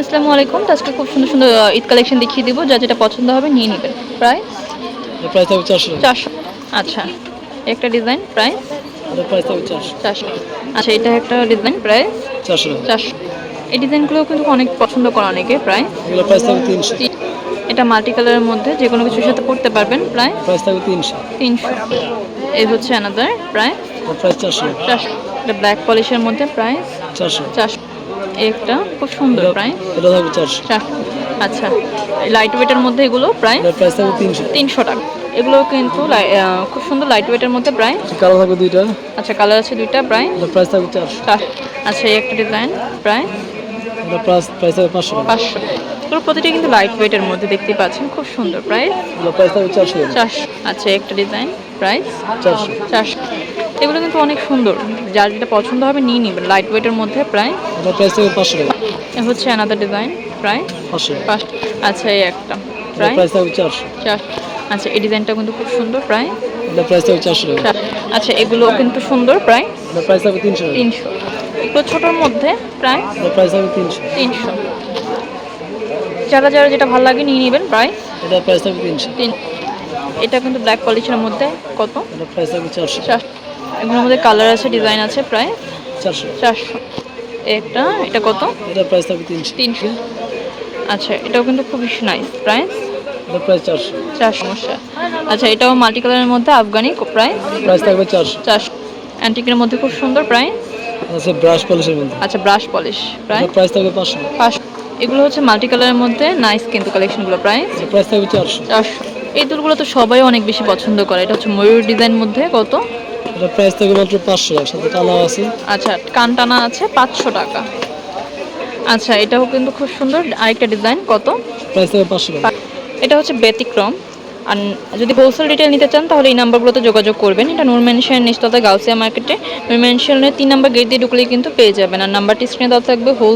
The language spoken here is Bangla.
আসসালামু আলাইকুম। তো আজকে খুব সুন্দর সুন্দর ঈদ কালেকশন দেখিয়ে দিব। যা যেটা পছন্দ হবে নিয়ে নেবেন। প্রায় প্রাইস থাকবে চারশো। চারশো। আচ্ছা। একটা ডিজাইন এটার প্রাইস চারশো। চারশো। আচ্ছা এটা একটা ডিজাইন প্রায় চারশো চারশো। এই ডিজাইনগুলো কিন্তু অনেক পছন্দ করে অনেকে প্রায় প্রাইস তিনশো। এটা মাল্টি কালারের মধ্যে যে কোনো কিছুর সাথে পড়তে পারবেন প্রায় প্রাইস থাকবে তিনশো। তিনশো। এই হচ্ছে অ্যানাদার প্রায় প্রাইস চারশো। চারশো। এটা ব্ল্যাক পলিশের মধ্যে প্রায় চারশো। চারশো। একটা খুব সুন্দর প্রায়। এটা থাকবে চারশো। চারশো আচ্ছা লাইট ওয়েটের মধ্যে এগুলো প্রায় এটার প্রাইস থাকবে তিনশো। তিনশো টাকা। এগুলো কিন্তু খুব সুন্দর লাইট ওয়েটের মধ্যে প্রায় কালার থাকবে দুইটা। আচ্ছা কালার আছে দুইটা প্রায় প্রাইস থাকবে চারশো। আচ্ছা এই একটা ডিজাইন প্রায় এটার প্রাইস প্রাইস থাকবে পাঁচশো পাঁচশো। এগুলো প্রতিটা কিন্তু লাইট ওয়েটের মধ্যে দেখতে পাচ্ছেন খুব সুন্দর প্রায় এগুলো প্রাইস থাকবে চারশো টাকা। চারশো। আচ্ছা একটা ডিজাইন প্রাইস চারশো। চারশো। এগুলো কিন্তু অনেক সুন্দর। যার যেটা পছন্দ হবে নিয়ে নেবেন। লাইট ওয়েটের মধ্যে প্রায় হচ্ছে অ্যানাদার ডিজাইন প্রায় আচ্ছা এই একটা। প্রায় আচ্ছা এই ডিজাইনটা কিন্তু খুব সুন্দর প্রায় আচ্ছা এগুলো কিন্তু সুন্দর প্রায় তিনশো এগুলো ছোটোর মধ্যে প্রায় তিনশো। যারা যারা যেটা ভালো লাগে নিয়ে নেবেন প্রায় এটা কিন্তু ব্ল্যাক পলিশের মধ্যে কত? এটার প্রাইস চারশো। চার এগুলোর মধ্যে কালার আছে ডিজাইন আছে প্রায় চারশো। চারশো। একটা এটা কত? এটার প্রাইস থাকবে তিনশো। তিনশো। আচ্ছা এটাও কিন্তু খুবই নাইস প্রাইস প্রাইস চারশো। চার সমস্যা আচ্ছা এটাও মাল্টি কালারের মধ্যে আফগানি প্রাইস থাকবে চারশো। চারশো। অ্যান্টিকের মধ্যে খুব সুন্দর ব্রাশ পলিশের মধ্যে। আচ্ছা ব্রাশ পলিশ প্রাইস থাকবে পাঁচশো। এগুলো হচ্ছে মাল্টি কালারের মধ্যে নাইস কিন্তু কালেকশনগুলো প্রায় এটার প্রাইস থাকবে চারশো। চারশো। এই দুলগুলো তো সবাই অনেক বেশি পছন্দ করে। এটা হচ্ছে ময়ূর ডিজাইন মধ্যে কত? এটার প্রাইস থাকবে মাত্র পাঁচশো টাকা সাথে টানা আছে। আচ্ছা কান টানা আছে পাঁচশো টাকা। আচ্ছা এটাও কিন্তু খুব সুন্দর। আরেকটা ডিজাইন কত? প্রাইস থাকবে পাঁচশো টাকা। এটা হচ্ছে ব্যতিক্রম। আর যদি হোলসেল রিটেল নিতে চান তাহলে এই নাম্বারগুলোতে যোগাযোগ করবেন। এটা নূর মেনশন নিস্ততা গাউসিয়া মার্কেটে নূর মেনশনের তিন নাম্বার গেট দিয়ে ঢুকলেই কিন্তু পেয়ে যাবেন। আর নাম্বারটি স্ক্রিনে দেওয়া থাকবে হোল